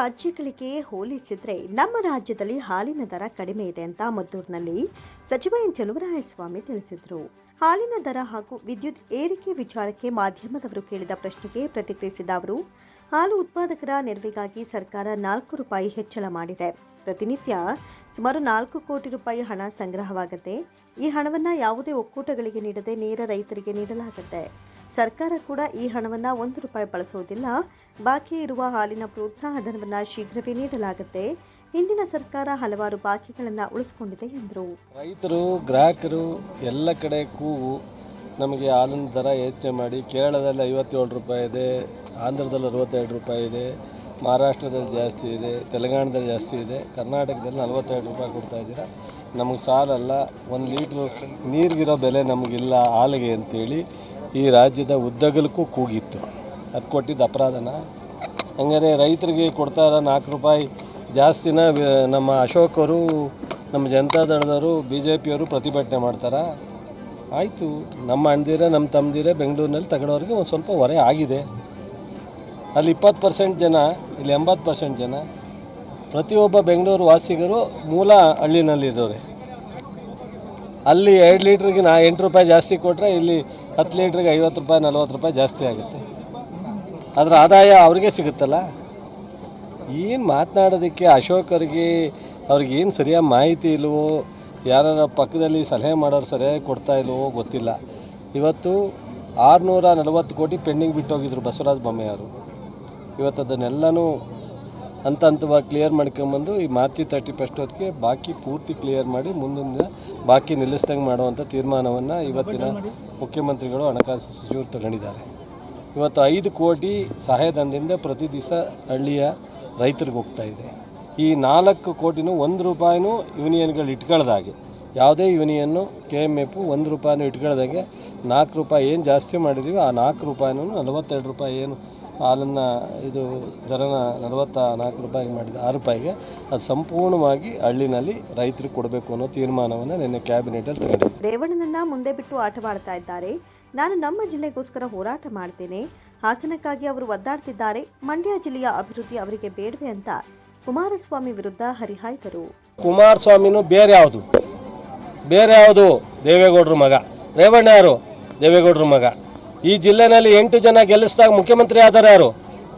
ರಾಜ್ಯಗಳಿಗೆ ಹೋಲಿಸಿದರೆ ನಮ್ಮ ರಾಜ್ಯದಲ್ಲಿ ಹಾಲಿನ ದರ ಕಡಿಮೆ ಇದೆ ಅಂತ ಮದ್ದೂರಿನಲ್ಲಿ ಸಚಿವ ಎನ್ ಚಲುವರಾಯಸ್ವಾಮಿ ತಿಳಿಸಿದರು. ಹಾಲಿನ ದರ ಹಾಗೂ ವಿದ್ಯುತ್ ಏರಿಕೆ ವಿಚಾರಕ್ಕೆ ಮಾಧ್ಯಮದವರು ಕೇಳಿದ ಪ್ರಶ್ನೆಗೆ ಪ್ರತಿಕ್ರಿಯಿಸಿದ ಅವರು, ಹಾಲು ಉತ್ಪಾದಕರ ನೆರವಿಗಾಗಿ ಸರ್ಕಾರ ನಾಲ್ಕು ರೂಪಾಯಿ ಹೆಚ್ಚಳ ಮಾಡಿದೆ. ಪ್ರತಿನಿತ್ಯ ಸುಮಾರು ನಾಲ್ಕು ಕೋಟಿ ರೂಪಾಯಿ ಹಣ ಸಂಗ್ರಹವಾಗುತ್ತೆ ಈ ಹಣವನ್ನು ಯಾವುದೇ ಒಕ್ಕೂಟಗಳಿಗೆ ನೀಡದೆ ನೇರ ರೈತರಿಗೆ ನೀಡಲಾಗುತ್ತೆ. ಸರ್ಕಾರ ಕೂಡ ಈ ಹಣವನ್ನು ಒಂದು ರೂಪಾಯಿ ಬಳಸುವುದಿಲ್ಲ ಬಾಕಿ ಇರುವ ಹಾಲಿನ ಪ್ರೋತ್ಸಾಹ ಧನವನ್ನು ಶೀಘ್ರವೇ ನೀಡಲಾಗುತ್ತೆ. ಹಿಂದಿನ ಸರ್ಕಾರ ಹಲವಾರು ಬಾಕಿಗಳನ್ನು ಉಳಿಸಿಕೊಂಡಿದೆ ಎಂದರು. ರೈತರು, ಗ್ರಾಹಕರು ಎಲ್ಲ ಕಡೆ ಕೂಗು ನಮಗೆ ಹಾಲಿನ ದರ ಯೋಚನೆ ಮಾಡಿ ಕೇರಳದಲ್ಲಿ ಐವತ್ತೇಳು ರೂಪಾಯಿ ಇದೆ, ಆಂಧ್ರದಲ್ಲಿ ಅರವತ್ತೆರಡು ರೂಪಾಯಿ ಇದೆ, ಮಹಾರಾಷ್ಟ್ರದಲ್ಲಿ ಜಾಸ್ತಿ ಇದೆ, ತೆಲಂಗಾಣದಲ್ಲಿ ಜಾಸ್ತಿ ಇದೆ, ಕರ್ನಾಟಕದಲ್ಲಿ ನಲ್ವತ್ತೆರಡು ರೂಪಾಯಿ ಕೊಡ್ತಾ ಇದ್ದೀರಾ. ನಮಗೆ ಸಾಲಲ್ಲ, ಒಂದು ಲೀಟ್ರ್ ನೀರಿಗಿರೋ ಬೆಲೆ ನಮಗಿಲ್ಲ ಹಾಲಿಗೆ ಅಂತೇಳಿ ಈ ರಾಜ್ಯದ ಉದ್ದಗಲಕ್ಕೂ ಕೂಗಿತ್ತು. ಅದು ಕೊಟ್ಟಿದ್ದ ಅಪರಾಧನ. ಹಂಗಾರೆ ರೈತರಿಗೆ ಕೊಡ್ತಾ ಇರೋ ನಾಲ್ಕು ರೂಪಾಯಿ ಜಾಸ್ತಿನ ನಮ್ಮ ಅಶೋಕರು, ನಮ್ಮ ಜನತಾದಳದವರು ಬಿ ಜೆ ಪಿಯವರು ಪ್ರತಿಭಟನೆ ಮಾಡ್ತಾರೆ. ಆಯಿತು, ನಮ್ಮ ಅಣ್ಣದಿರ, ನಮ್ಮ ತಮ್ಮದಿರ ಬೆಂಗಳೂರಿನಲ್ಲಿ ತಗೊಳ್ಳೋರಿಗೆ ಒಂದು ಸ್ವಲ್ಪ ಹೊರೆ ಆಗಿದೆ. ಅಲ್ಲಿ ಇಪ್ಪತ್ತು ಪರ್ಸೆಂಟ್ ಜನ, ಇಲ್ಲಿ ಎಂಬತ್ತು ಪರ್ಸೆಂಟ್ ಜನ. ಪ್ರತಿಯೊಬ್ಬ ಬೆಂಗಳೂರು ವಾಸಿಗರು ಮೂಲ ಹಳ್ಳಿನಲ್ಲಿರೋರೆ. ಅಲ್ಲಿ ಎರಡು ಲೀಟ್ರಿಗೆ ನಾ ಎಂಟು ರೂಪಾಯಿ ಜಾಸ್ತಿ ಕೊಟ್ಟರೆ ಇಲ್ಲಿ ಹತ್ತು ಲೀಟ್ರಿಗೆ ಐವತ್ತು ರೂಪಾಯಿ, ನಲ್ವತ್ತು ರೂಪಾಯಿ ಜಾಸ್ತಿ ಆಗುತ್ತೆ. ಅದರ ಆದಾಯ ಅವ್ರಿಗೆ ಸಿಗುತ್ತಲ್ಲ? ಏನು ಮಾತನಾಡೋದಕ್ಕೆ ಅಶೋಕರಿಗೆ ಅವ್ರಿಗೆ ಏನು ಸರಿಯಾದ ಮಾಹಿತಿ ಇಲ್ವೋ ಯಾರ ಪಕ್ಕದಲ್ಲಿ ಸಲಹೆ ಮಾಡೋರು ಸರಿಯಾಗಿ ಕೊಡ್ತಾ ಇಲ್ವೋ ಗೊತ್ತಿಲ್ಲ. ಇವತ್ತು ಆರುನೂರ ನಲವತ್ತು ಕೋಟಿ ಪೆಂಡಿಂಗ್ ಬಿಟ್ಟೋಗಿದ್ರು ಬಸವರಾಜ ಬೊಮ್ಮೆಯವರು ಇವತ್ತು ಅದನ್ನೆಲ್ಲನೂ ಹಂತ ಹಂತವಾಗಿ ಕ್ಲಿಯರ್ ಮಾಡ್ಕೊಂಬಂದು ಈ ಮಾರ್ಚಿ ತರ್ಟಿ ಫಸ್ಟ್ ಹೊತ್ತಿಗೆ ಬಾಕಿ ಪೂರ್ತಿ ಕ್ಲಿಯರ್ ಮಾಡಿ ಮುಂದಿನ ಬಾಕಿ ನಿಲ್ಲಿಸ್ದಂಗೆ ಮಾಡುವಂಥ ತೀರ್ಮಾನವನ್ನು ಇವತ್ತಿನ ಮುಖ್ಯಮಂತ್ರಿಗಳು ಹಣಕಾಸು ಸಚಿವರು ತಗೊಂಡಿದ್ದಾರೆ. ಇವತ್ತು ಐದು ಕೋಟಿ ಸಹಾಯಧನದಿಂದ ಪ್ರತಿ ದಿವಸ ಹಳ್ಳಿಯ ರೈತರಿಗೆ ಹೋಗ್ತಾ ಇದೆ. ಈ ನಾಲ್ಕು ಕೋಟಿನೂ ಒಂದು ರೂಪಾಯಿನೂ ಯೂನಿಯನ್ಗಳು ಇಟ್ಕೊಳ್ದಾಗೆ ಯಾವುದೇ ಯೂನಿಯನ್ನು ಕೆ ಎಂ ಎಫ್ ಒಂದು ರೂಪಾಯಿನೂ ಇಟ್ಕೊಳ್ದಂಗೆ ನಾಲ್ಕು ರೂಪಾಯಿ ಏನು ಜಾಸ್ತಿ ಮಾಡಿದ್ದೀವಿ ಆ ನಾಲ್ಕು ರೂಪಾಯಿನೂ ನಲವತ್ತೆರಡು ರೂಪಾಯಿ ಏನು ಹಾಲನ್ನು ಇದು ದರನ ನಲವತ್ತ ನಾಲ್ಕು ರೂಪಾಯಿಗೆ ಮಾಡಿದ ಆರು ರೂಪಾಯಿಗೆ ಅದು ಸಂಪೂರ್ಣವಾಗಿ ಹಳ್ಳಿನಲ್ಲಿ ರೈತರಿಗೆ ಕೊಡಬೇಕು ಅನ್ನೋ ತೀರ್ಮಾನವನ್ನು ನಿನ್ನೆ ಕ್ಯಾಬಿನೆಟಲ್ಲಿ ತಗೊಂಡಿದೆ ರೇವಣ್ಣನನ್ನ ಮುಂದೆ ಬಿಟ್ಟು ಆಟವಾಡ್ತಾ ಇದ್ದಾರೆ. ನಾನು ನಮ್ಮ ಜಿಲ್ಲೆಗೋಸ್ಕರ ಹೋರಾಟ ಮಾಡ್ತೇನೆ. ಹಾಸನಕ್ಕಾಗಿ ಅವರು ಒದ್ದಾಡ್ತಿದ್ದಾರೆ. ಮಂಡ್ಯ ಜಿಲ್ಲೆಯ ಅಭಿವೃದ್ಧಿ ಅವರಿಗೆ ಬೇಡವೆ ಅಂತ ಕುಮಾರಸ್ವಾಮಿ ವಿರುದ್ಧ ಹರಿಹಾಯ್ದರು ಕುಮಾರಸ್ವಾಮಿನೂ ಬೇರೆ ಯಾವುದು? ಬೇರೆ ಯಾವುದು? ದೇವೇಗೌಡರ ಮಗ. ರೇವಣ್ಣ ಯಾರು? ದೇವೇಗೌಡರ ಮಗ. ಈ ಜಿಲ್ಲೆನಲ್ಲಿ ಎಂಟು ಜನ ಗೆಲ್ಲಿಸಿದಾಗ ಮುಖ್ಯಮಂತ್ರಿ ಆದರೆ ಯಾರು?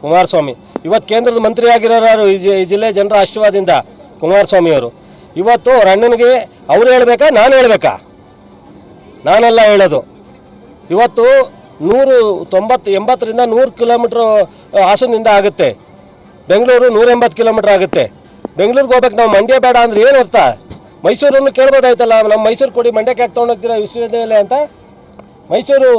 ಕುಮಾರಸ್ವಾಮಿ. ಇವತ್ತು ಕೇಂದ್ರದ ಮಂತ್ರಿ ಆಗಿರೋರು ಯಾರು? ಈ ಜಿಲ್ಲೆ ಜನರ ಆಶೀರ್ವಾದದಿಂದ ಕುಮಾರಸ್ವಾಮಿ ಅವರು. ಇವತ್ತು ರಣ್ಣನಿಗೆ ಅಣ್ಣನಿಗೆ ಅವ್ರು ಹೇಳ್ಬೇಕಾ, ನಾನು ಹೇಳಬೇಕಾ? ನಾನೆಲ್ಲ ಹೇಳೋದು. ಇವತ್ತು ನೂರು ತೊಂಬತ್ತು, ಎಂಬತ್ತರಿಂದ ನೂರು ಕಿಲೋಮೀಟ್ರ್ ಹಾಸನದಿಂದ ಆಗುತ್ತೆ. ಬೆಂಗಳೂರು ನೂರ ಎಂಬತ್ತು ಕಿಲೋಮೀಟ್ರ್ ಆಗುತ್ತೆ. ಬೆಂಗಳೂರಿಗೆ ಹೋಗ್ಬೇಕು, ನಾವು ಮಂಡ್ಯ ಬೇಡ ಅಂದ್ರೆ ಏನು ಅರ್ಥ? ಮೈಸೂರನ್ನು ಕೇಳ್ಬೋದಾಯ್ತಲ್ಲ, ನಮ್ಮ ಮೈಸೂರು ಕೊಡಿ, ಮಂಡ್ಯಕ್ಕೆ ಯಾಕೆ ತೊಗೊಂಡೋಗ್ತೀರಾ ವಿಶ್ವವಿದ್ಯಾಲಯ ಅಂತ? ಮೈಸೂರು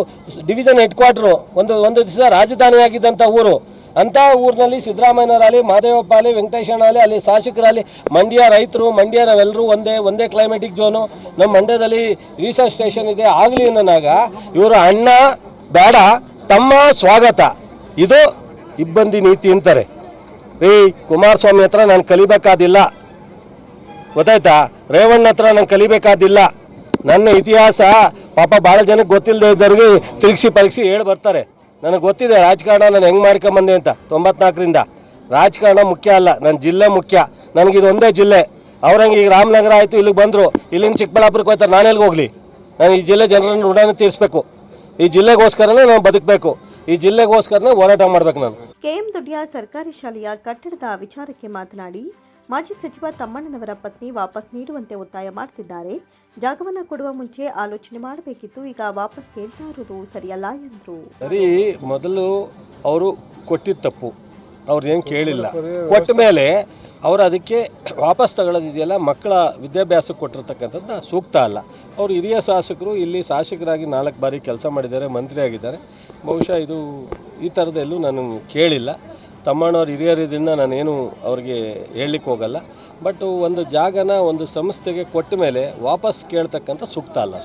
ಡಿವಿಷನ್ ಹೆಡ್ ಕ್ವಾರ್ಟ್ರು ಒಂದು ಒಂದು ದಿವಸ ರಾಜಧಾನಿಯಾಗಿದ್ದಂಥ ಊರು. ಅಂಥ ಊರಿನಲ್ಲಿ ಸಿದ್ದರಾಮಯ್ಯನವರಾಗಲಿ ಮಾದೇವಪ್ಪ ಆಗಲಿ ವೆಂಕಟೇಶಣ್ಣ ಆಗಲಿ ಅಲ್ಲಿ ಶಾಸಕರಲ್ಲಿ ಮಂಡ್ಯ ರೈತರು, ಮಂಡ್ಯ ನಾವೆಲ್ಲರೂ ಒಂದೇ ಒಂದೇ ಕ್ಲೈಮೆಟಿಕ್ ಝೋನು ನಮ್ಮ ಮಂಡ್ಯದಲ್ಲಿ ರಿಸರ್ಚ್ ಸ್ಟೇಷನ್ ಇದೆ, ಆಗಲಿ ಅನ್ನೋನಾಗ ಇವರು ಅಣ್ಣ, ಬೇಡ, ತಮ್ಮ ಸ್ವಾಗತ. ಇದು ಇಬ್ಬಂದಿ ನೀತಿ ಅಂತಾರೆ. ರೀ, ಕುಮಾರಸ್ವಾಮಿ ಹತ್ರ ನಾನು ಕಲಿಬೇಕಾದಿಲ್ಲ. ಗೊತ್ತಾಯ್ತಾ? ರೇವಣ್ಣ ಹತ್ರ ನಾನು ಕಲಿಬೇಕಾದಿಲ್ಲ. ನನ್ನ ಇತಿಹಾಸ, ಪಾಪ ಭಾಳ ಜನಕ್ಕೆ ಗೊತ್ತಿಲ್ಲದೆ ಇದ್ದವ್ರಿಗೆ ತಿರುಗಿಸಿ ಪರೀಕ್ಷೆ ಹೇಳಿ ಬರ್ತಾರೆ. ನನಗೆ ಗೊತ್ತಿದೆ, ರಾಜಕಾರಣ ನಾನು ಹೆಂಗೆ ಮಾಡ್ಕೊಂಬಂದೆ ಅಂತ. ತೊಂಬತ್ನಾಲ್ಕರಿಂದ. ರಾಜಕಾರಣ ಮುಖ್ಯ ಅಲ್ಲ, ನನ್ನ ಜಿಲ್ಲೆ ಮುಖ್ಯ. ನನಗಿದು ಒಂದೇ ಜಿಲ್ಲೆ. ಅವ್ರಂಗೆ ಈಗ ರಾಮನಗರ ಆಯಿತು, ಇಲ್ಲಿಗೆ ಬಂದರು. ಇಲ್ಲಿಂದ ಚಿಕ್ಕಬಳ್ಳಾಪುರಕ್ಕೆ ಹೋಗ್ತಾರೆ ನಾನು ಎಲ್ಲಿಗೆ ಹೋಗಲಿ? ನಾನು ಈ ಜಿಲ್ಲೆ ಜನರನ್ನು ಋಣನ ತೀರಿಸಬೇಕು. ಈ ಜಿಲ್ಲೆಗೋಸ್ಕರನೇ ನಾನು ಬದುಕಬೇಕು. ಈ ಜಿಲ್ಲೆಗೋಸ್ಕರನೇ ಹೋರಾಟ ಮಾಡಬೇಕು ನಾನು. ಕೆಎಂ ದೊಡ್ಡಿಯ ಸರ್ಕಾರಿ ಶಾಲೆಯ ಕಟ್ಟಡದ ವಿಚಾರಕ್ಕೆ ಮಾತನಾಡಿ ಮಾಜಿ ಸಚಿವ ತಮ್ಮಣ್ಣನವರ ಪತ್ನಿ ವಾಪಸ್ ನೀಡುವಂತೆ ಒತ್ತಾಯ ಮಾಡ್ತಿದ್ದಾರೆ. ಜಾಗವನ್ನು ಕೊಡುವ ಮುಂಚೆ ಆಲೋಚನೆ ಮಾಡಬೇಕಿತ್ತು. ಈಗ ವಾಪಸ್ ಕೇಳ್ತಾ ಇರೋದು ಸರಿಯಲ್ಲ ಎಂದರು. ಸರಿ ಮೊದಲು ಅವರು ಕೊಟ್ಟಿದ್ದ ತಪ್ಪು. ಅವ್ರು ಏನು ಕೇಳಿಲ್ಲ. ಕೊಟ್ಟ ಮೇಲೆ ಅವರು ಅದಕ್ಕೆ ವಾಪಸ್ ತಗೊಳ್ಳೋದಿದೆಯಲ್ಲ ಮಕ್ಕಳ ವಿದ್ಯಾಭ್ಯಾಸಕ್ಕೆ ಕೊಟ್ಟಿರ್ತಕ್ಕಂಥದ್ದು ಸೂಕ್ತ ಅಲ್ಲ. ಅವರು ಹಿರಿಯ ಶಾಸಕರು ಇಲ್ಲಿ ಶಾಸಕರಾಗಿ ನಾಲ್ಕು ಬಾರಿ ಕೆಲಸ ಮಾಡಿದ್ದಾರೆ ಮಂತ್ರಿ ಆಗಿದ್ದಾರೆ ಬಹುಶಃ ಇದು ಈ ಥರದ್ದೆಲ್ಲೂ ನಾನು ಕೇಳಿಲ್ಲ. ತಮ್ಮಣ್ಣವ್ರು ಹಿರಿಯರಿದ್ರಿಂದ ನಾನೇನು ಅವ್ರಿಗೆ ಹೇಳಲಿಕ್ಕೆ ಹೋಗಲ್ಲ. ಬಟ್ ಒಂದು ಜಾಗನ, ಒಂದು ಸಂಸ್ಥೆಗೆ ಕೊಟ್ಟ ಮೇಲೆ ವಾಪಸ್ ಕೇಳ್ತಕ್ಕಂಥ ಸೂಕ್ತ ಅಲ್ಲ.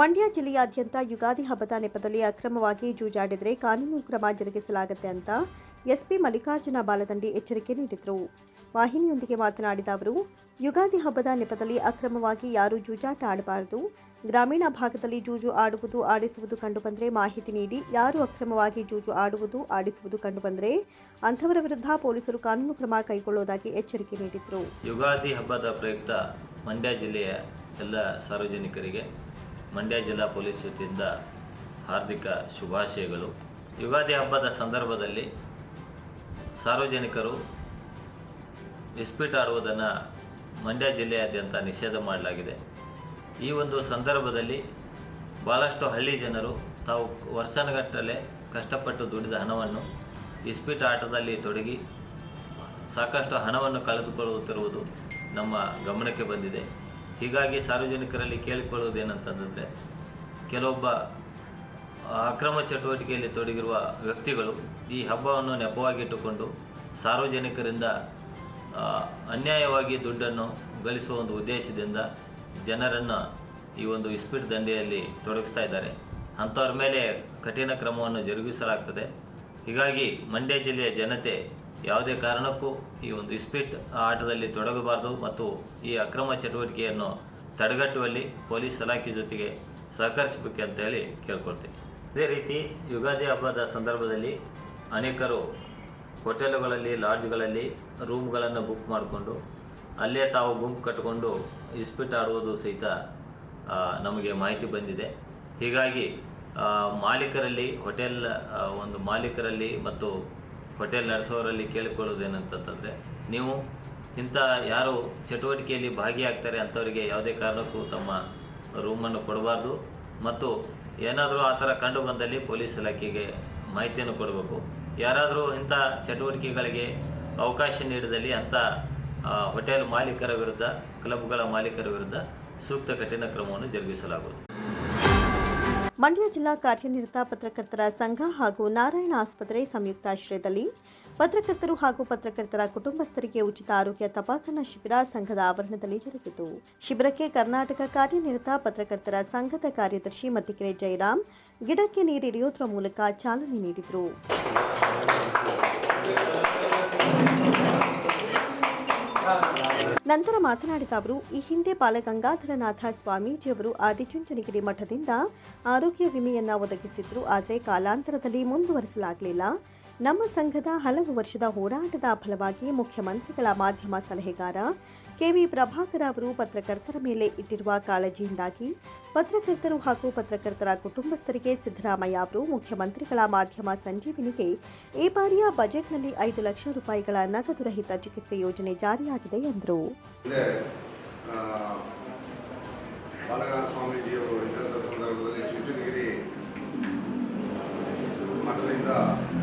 ಮಂಡ್ಯ ಜಿಲ್ಲೆಯಾದ್ಯಂತ ಯುಗಾದಿ ಹಬ್ಬದ ನೆಪದಲ್ಲಿ ಅಕ್ರಮವಾಗಿ ಜೂಜಾಡಿದರೆ ಕಾನೂನು ಕ್ರಮ ಜರುಗಿಸಲಾಗುತ್ತೆ ಅಂತ ಎಸ್ಪಿ ಮಲ್ಲಿಕಾರ್ಜುನ ಬಾಲದಂಡಿ ಎಚ್ಚರಿಕೆ ನೀಡಿದರು. ವಾಹಿನಿಯೊಂದಿಗೆ ಮಾತನಾಡಿದ ಅವರು, ಯುಗಾದಿ ಹಬ್ಬದ ನೆಪದಲ್ಲಿ ಅಕ್ರಮವಾಗಿ ಯಾರೂ ಜೂಜಾಟ ಆಡಬಾರದು. ಗ್ರಾಮೀಣ ಭಾಗದಲ್ಲಿ ಜೂಜು ಆಡುವುದು ಆಡಿಸುವುದು ಕಂಡುಬಂದರೆ ಮಾಹಿತಿ ನೀಡಿ. ಯಾರು ಅಕ್ರಮವಾಗಿ ಜೂಜು ಆಡುವುದು ಆಡಿಸುವುದು ಕಂಡುಬಂದರೆ ಅಂಥವರ ವಿರುದ್ಧ ಪೊಲೀಸರು ಕಾನೂನು ಕ್ರಮ ಕೈಗೊಳ್ಳುವುದಾಗಿ ಎಚ್ಚರಿಕೆ ನೀಡಿದರು. ಯುಗಾದಿ ಹಬ್ಬದ ಪ್ರಯುಕ್ತ ಮಂಡ್ಯ ಜಿಲ್ಲೆಯ ಎಲ್ಲ ಸಾರ್ವಜನಿಕರಿಗೆ, ಮಂಡ್ಯ ಜಿಲ್ಲಾ ಪೊಲೀಸ್ ವತಿಯಿಂದ ಹಾರ್ದಿಕ ಶುಭಾಶಯಗಳು. ಯುಗಾದಿ ಹಬ್ಬದ ಸಂದರ್ಭದಲ್ಲಿ ಸಾರ್ವಜನಿಕರು ಡಿಸ್ಪ್ಯೂಟ್ ಆಡುವುದನ್ನು ಮಂಡ್ಯ ಜಿಲ್ಲೆಯಾದ್ಯಂತ ನಿಷೇಧ ಮಾಡಲಾಗಿದೆ. ಈ ಒಂದು ಸಂದರ್ಭದಲ್ಲಿ ಭಾಳಷ್ಟು ಹಳ್ಳಿ ಜನರು ತಾವು ವರ್ಷನಗಟ್ಟಲೆ ಕಷ್ಟಪಟ್ಟು ದುಡಿದ ಹಣವನ್ನು ಇಸ್ಪೀಟ್ ಆಟದಲ್ಲಿ ತೊಡಗಿ ಸಾಕಷ್ಟು ಹಣವನ್ನು ಕಳೆದುಕೊಳ್ಳುತ್ತಿರುವುದು ನಮ್ಮ ಗಮನಕ್ಕೆ ಬಂದಿದೆ. ಹೀಗಾಗಿ ಸಾರ್ವಜನಿಕರಲ್ಲಿ ಕೇಳಿಕೊಳ್ಳುವುದೇನಂತಂದರೆ ಕೆಲವೊಬ್ಬ ಅಕ್ರಮ ಚಟುವಟಿಕೆಯಲ್ಲಿ ತೊಡಗಿರುವ ವ್ಯಕ್ತಿಗಳು ಈ ಹಬ್ಬವನ್ನು ನೆಪವಾಗಿಟ್ಟುಕೊಂಡು ಸಾರ್ವಜನಿಕರಿಂದ ಅನ್ಯಾಯವಾಗಿ ದುಡ್ಡನ್ನು ಗಳಿಸುವ ಒಂದು ಉದ್ದೇಶದಿಂದ ಜನರನ್ನು ಈ ಒಂದು ಇಸ್ಪೀಟ್ ದಂಡೆಯಲ್ಲಿ ತೊಡಗಿಸ್ತಾ ಇದ್ದಾರೆ. ಅಂಥವ್ರ ಮೇಲೆ ಕಠಿಣ ಕ್ರಮವನ್ನು ಜರುಗಿಸಲಾಗ್ತದೆ. ಹೀಗಾಗಿ ಮಂಡ್ಯ ಜಿಲ್ಲೆಯ ಜನತೆ ಯಾವುದೇ ಕಾರಣಕ್ಕೂ ಈ ಒಂದು ಇಸ್ಪೀಟ್ ಆಟದಲ್ಲಿ ತೊಡಗಬಾರದು ಮತ್ತು ಈ ಅಕ್ರಮ ಚಟುವಟಿಕೆಯನ್ನು ತಡೆಗಟ್ಟುವಲ್ಲಿ ಪೊಲೀಸ್ ಇಲಾಖೆ ಜೊತೆಗೆ ಸಹಕರಿಸಬೇಕಂತ ಹೇಳಿ ಕೇಳ್ಕೊಳ್ತೀನಿ. ಇದೇ ರೀತಿ ಯುಗಾದಿ ಹಬ್ಬದ ಸಂದರ್ಭದಲ್ಲಿ ಅನೇಕರು ಹೋಟೆಲುಗಳಲ್ಲಿ, ಲಾಡ್ಜ್ಗಳಲ್ಲಿ ರೂಮ್ಗಳನ್ನು ಬುಕ್ ಮಾಡಿಕೊಂಡು ಅಲ್ಲೇ ತಾವು ಗುಂಪು ಕಟ್ಟಿಕೊಂಡು ಇಸ್ಪಿಟ್ ಆಡುವುದು ಸಹಿತ ನಮಗೆ ಮಾಹಿತಿ ಬಂದಿದೆ. ಹೀಗಾಗಿ ಮಾಲೀಕರಲ್ಲಿ, ಹೋಟೆಲ್ ಒಂದು ಮಾಲೀಕರಲ್ಲಿ ಮತ್ತು ಹೋಟೆಲ್ ನಡೆಸೋರಲ್ಲಿ ಕೇಳಿಕೊಳ್ಳೋದೇನಂತಂದರೆ ನೀವು ಇಂಥ ಯಾರು ಚಟುವಟಿಕೆಯಲ್ಲಿ ಭಾಗಿಯಾಗ್ತಾರೆ ಅಂಥವರಿಗೆ ಯಾವುದೇ ಕಾರಣಕ್ಕೂ ತಮ್ಮ ರೂಮನ್ನು ಕೊಡಬಾರ್ದು. ಮತ್ತು ಏನಾದರೂ ಆ ಥರ ಕಂಡು ಬಂದಲ್ಲಿ ಪೊಲೀಸ್ ಇಲಾಖೆಗೆ ಮಾಹಿತಿಯನ್ನು ಕೊಡಬೇಕು. ಯಾರಾದರೂ ಇಂಥ ಚಟುವಟಿಕೆಗಳಿಗೆ ಅವಕಾಶ ನೀಡಿದಲ್ಲಿ ಅಂಥ ಹೋಟೆಲ್ ಮಾಲೀಕರ ವಿರುದ್ಧ ಕ್ಲಬ್ಗಳ ಮಾಲೀಕರ ವಿರುದ್ಧ ಸೂಕ್ತ ಕಠಿಣ ಕ್ರಮವನ್ನು ಜರುಗಿಸಲಾಗುವುದು. ಮಂಡ್ಯ ಜಿಲ್ಲಾ ಕಾರ್ಯನಿರತ ಪತ್ರಕರ್ತರ ಸಂಘ ಹಾಗೂ ನಾರಾಯಣ ಆಸ್ಪತ್ರೆ ಸಂಯುಕ್ತಾಶ್ರಯದಲ್ಲಿ ಪತ್ರಕರ್ತರು ಹಾಗೂ ಪತ್ರಕರ್ತರ ಕುಟುಂಬಸ್ಥರಿಗೆ ಉಚಿತ ಆರೋಗ್ಯ ತಪಾಸಣಾ ಶಿಬಿರ ಸಂಘದ ಆವರಣದಲ್ಲಿ ಜರುಗಿತು. ಶಿಬಿರಕ್ಕೆ ಕರ್ನಾಟಕ ಕಾರ್ಯನಿರತ ಪತ್ರಕರ್ತರ ಸಂಘದ ಕಾರ್ಯದರ್ಶಿ ಮತ್ತಿಕೆರೆ ಜಯರಾಮ್ ಗಿಡಕ್ಕೆ ನೀರಿಡಿಯೋದ್ರ ಮೂಲಕ ಚಾಲನೆ ನೀಡಿದರು. ನಂತರ ಮಾತನಾಡಿದ ಅವರು, ಈ ಹಿಂದೆ ಬಾಲಗಂಗಾಧರನಾಥ ಸ್ವಾಮೀಜಿಯವರು ಆದಿಚುಂಚನಗಿರಿ ಮಠದಿಂದ ಆರೋಗ್ಯ ವಿಮೆಯನ್ನ ಒದಗಿಸಿದ್ರು. ಆದರೆ ಕಾಲಾಂತರದಲ್ಲಿ ಮುಂದುವರಿಸಲಾಗಲಿಲ್ಲ. ನಮ್ಮ ಸಂಘದ ಹಲವು ವರ್ಷದ ಹೋರಾಟದ ಫಲವಾಗಿ ಮುಖ್ಯಮಂತ್ರಿಗಳ ಮಾಧ್ಯಮ ಸಲಹೆಗಾರ ಕೆವಿ ಪ್ರಭಾಕರ್ ಅವರು ಪತ್ರಕರ್ತರ ಮೇಲೆ ಇಟ್ಟಿರುವ ಕಾಳಜಿಯಿಂದಾಗಿ ಪತ್ರಕರ್ತರು ಹಾಗೂ ಪತ್ರಕರ್ತರ ಕುಟುಂಬಸ್ಥರಿಗೆ ಸಿದ್ದರಾಮಯ್ಯ ಅವರು ಮುಖ್ಯಮಂತ್ರಿಗಳ ಮಾಧ್ಯಮ ಸಂಜೀವಿನಿಗೆ ಈ ಬಾರಿಯ ಬಜೆಟ್ನಲ್ಲಿ ಐದು ಲಕ್ಷ ರೂಪಾಯಿಗಳ ನಗದು ರಹಿತ ಚಿಕಿತ್ಸೆ ಯೋಜನೆ ಜಾರಿಯಾಗಿದೆ ಎಂದರು.